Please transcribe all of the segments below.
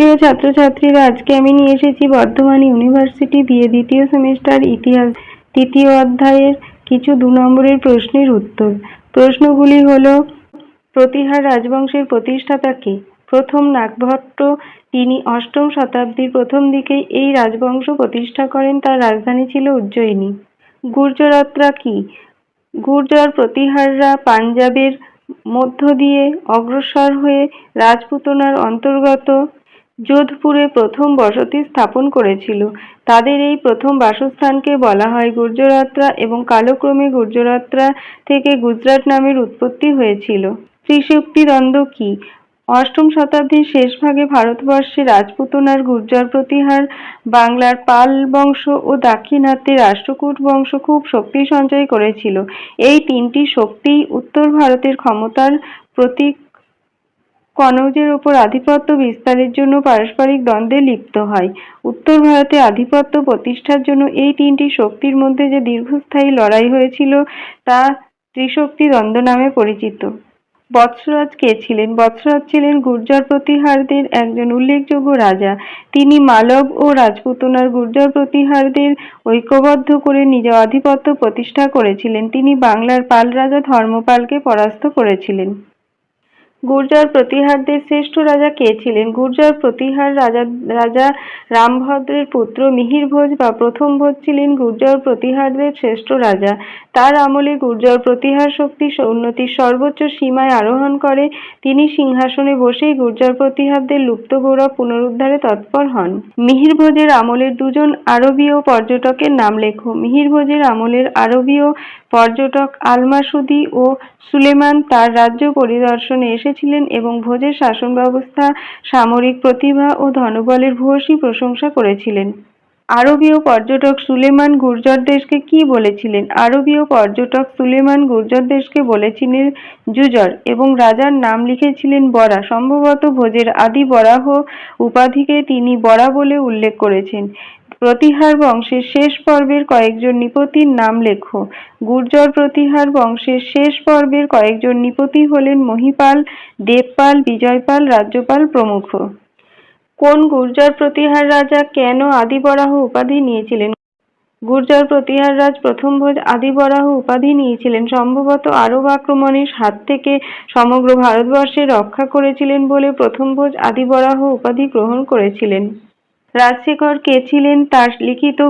প্রিয় ছাত্রছাত্রীরা, আজকে আমি নিয়ে এসেছি বর্ধমান ইউনিভার্সিটি বিএ দ্বিতীয় সেমিস্টার ইতিহাস, তৃতীয় অধ্যায়ের কিছু দু নম্বরের প্রশ্নের উত্তর। প্রশ্নগুলি হল, প্রতিহার রাজবংশের প্রতিষ্ঠাতা কে? প্রথম নাগভট্ট, তিনি অষ্টম শতাব্দীর প্রথম দিকে এই রাজবংশ প্রতিষ্ঠা করেন, তার রাজধানী ছিল উজ্জয়িনী। গুর্জরত্রা কি? গুর্জর প্রতিহাররা পাঞ্জাবের মধ্য দিয়ে অগ্রসর হয়ে রাজপুতনার অন্তর্গত যোধপুরে প্রথম বসতি স্থাপন করেছিল। তাদের এই প্রথম বাসস্থানকে বলা হয় গুর্জরাত্রা এবং কালক্রমে গুর্জরাত্রা থেকে গুজরাট নামের উৎপত্তি হয়েছিল। ত্রিশক্তি দ্বন্দ্ব কি? অষ্টম শতাব্দীর শেষ ভাগে ভারতবর্ষে রাজপুতনার গুর্জর প্রতিহার, বাংলার পাল বংশ ও দাক্ষিণাত্যে রাষ্ট্রকূট বংশ খুব শক্তি সঞ্চয় করেছিল। এই তিনটি শক্তি উত্তর ভারতের ক্ষমতার প্রতীক কনৌজের ওপর আধিপত্য বিস্তারের জন্য পারস্পরিক দ্বন্দ্বে লিপ্ত হয়। উত্তর ভারতে আধিপত্য প্রতিষ্ঠার জন্য এই তিনটি শক্তির মধ্যে যে দীর্ঘস্থায়ী লড়াই হয়েছিল, তা ত্রিশক্তি দ্বন্দ্ব নামে পরিচিত। বৎসরাজ কে ছিলেন? বৎসরাজ ছিলেন গুর্জর প্রতিহারদের একজন উল্লেখযোগ্য রাজা। তিনি মালব ও রাজপুতনার গুর্জর প্রতিহারদের ঐক্যবদ্ধ করে নিজ আধিপত্য প্রতিষ্ঠা করেছিলেন। তিনি বাংলার পাল রাজা ধর্মপালকে পরাস্ত করেছিলেন। গুর্জর প্রতিহারদের শ্রেষ্ঠ রাজা কে ছিলেন? গুর্জর প্রতিহার রাজা রাজা রামভদ্রের পুত্র মিহিরভোজ বা প্রথম ভোজ ছিলেন গুর্জর প্রতিহারদের শ্রেষ্ঠ রাজা। তার আমলে গুর্জর প্রতিহার শক্তি উন্নতির সর্বোচ্চ সীমায় আরোহণ করে। তিনি সিংহাসনে বসেই গুর্জর প্রতিহারদের লুপ্ত গৌরব পুনরুদ্ধারে তৎপর হন। মিহিরভোজের আমলের দুজন আরবীয় পর্যটকের নাম লেখো। মিহিরভোজের আমলের আরবীয় পর্যটক আলমাসুদি ও সুলেমান তার রাজ্য পরিদর্শনে এসেছিলেন এবং ভোজের শাসন ব্যবস্থা, সামরিক প্রতিভা ও ধনবলের ভূয়সী প্রশংসা করেছিলেন। আরবীয় পর্যটক সুলেমান গুর্জর দেশকে কি বলেছিলেন? আরবীয় পর্যটক সুলেমান গুর্জর দেশকে বলেছিলেন জুজর এবং রাজার নাম লিখেছিলেন বরা। সম্ভবত ভোজের আদি বরাহ উপাধিকে তিনি বরা বলে উল্লেখ করেছেন। প্রতিহার বংশের শেষ পর্বের কয়েকজন নিপতির নাম লেখো। গুর্জর প্রতিহার বংশের শেষ পর্বের কয়েকজন নিপতি হলেন মহিপাল, দেবপাল, বিজয়পাল, রাজ্যপাল প্রমুখ। কোন গুর্জর প্রতিহার রাজা কেন আদিবরাহ উপাধি নিয়েছিলেন? গুর্জর প্রতিহার রাজ প্রথম ভোজ আদিবরাহ উপাধি নিয়েছিলেন, সম্ভবত আরব আক্রমণের হাত থেকে সমগ্র ভারতবর্ষে রক্ষা করেছিলেন বলে প্রথম ভোজ আদিবরাহ উপাধি গ্রহণ করেছিলেন। রাজশেখর কে ছিলেন তার লিখিত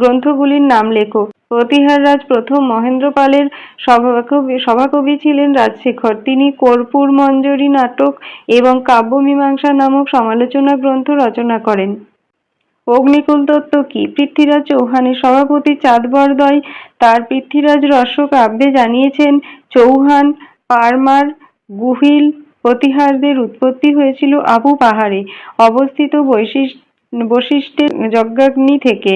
গ্রন্থগুলির নাম লেখো। প্রতিহার রাজ প্রথম মহেন্দ্র পালের সভাকবি সভাকবি ছিলেন রাজশেখর। তিনি কর্পূর মঞ্জরি নাটক এবং কাব্যমীমাংসা নামক সমালোচনা গ্রন্থ রচনা করেন। অগ্নিকুল দত্ত কি? পৃথ্বীরাজ চৌহানের সভাপতি চাঁদবরদয় তার পৃথ্বীরাজ রস্য কাব্যে জানিয়েছেন, চৌহান, পারমার, গুহিল প্রতিহারদের উৎপত্তি হয়েছিল আবু পাহাড়ে। অবস্থিত বৈশিষ্ট্য বশিষ্ঠের যজ্ঞাগ্নি থেকে।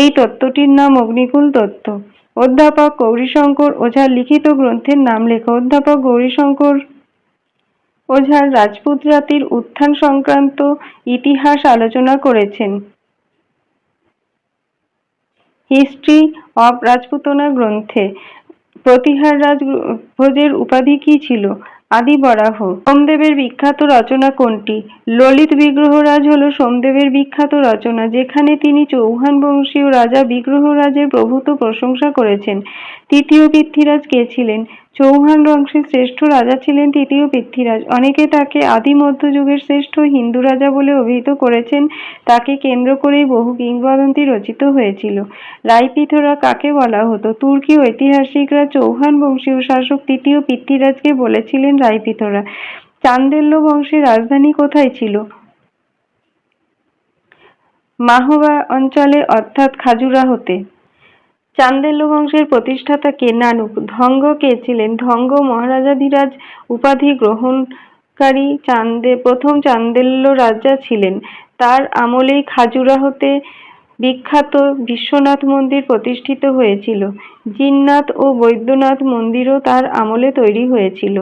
এই তত্ত্বটির নাম অগ্নিকুল তত্ত্ব। অধ্যাপক গৌরীশঙ্কর ওঝার লিখিত গ্রন্থের নাম লেখা। অধ্যাপক গৌরীশঙ্কর ওঝার রাজপুত জাতির উত্থান সংক্রান্ত ইতিহাস আলোচনা করেছেন। হিস্ট্রি অব রাজপুতনা গ্রন্থে। প্রতিহার রাজ ভোজের উপাধি কি ছিল? আদি বরাহ সোমদেবের বিখ্যাত রচনা কোনটি? ললিত বিগ্রহরাজ হল সোমদেবের বিখ্যাত রচনা, যেখানে তিনি চৌহান বংশীয় রাজা বিগ্রহরাজের প্রভূত প্রশংসা করেছেন। তৃতীয় পৃথ্বীরাজ কে ছিলেন? চৌহান বংশের শ্রেষ্ঠ রাজা ছিলেন তৃতীয় পৃথ্বীরাজ। অনেকে তাকে আদি মধ্যযুগের শ্রেষ্ঠ হিন্দু রাজা বলে অভিহিত করেছেন। তাকে কেন্দ্র করেই বহু কিংবদন্তি রচিত হয়েছিল। রাইপিথোরা কাকে বলা হতো? তুর্কি ঐতিহাসিকরা চৌহান বংশীয় শাসক তৃতীয় পৃথ্বীরাজকে বলেছিলেন রাইপিথোরা চান্দেল্য বংশের রাজধানী কোথায় ছিল? মাহবা অঞ্চলে, অর্থাৎ খাজুরাহোতে। চান্দেল্য বংশের প্রতিষ্ঠাতা কে নানুক? ধঙ্গ কে ছিলেন ধঙ্গ মহারাজাধিরাজ, উপাধি গ্রহণকারী চান্দে, প্রথম চান্দেল্য রাজা ছিলেন। তার আমলেই খাজুরাহোতে বিখ্যাত বিশ্বনাথ মন্দির প্রতিষ্ঠিত হয়েছিল। জিন্নাথ ও বৈদ্যনাথ মন্দিরও তার আমলে তৈরি হয়েছিল।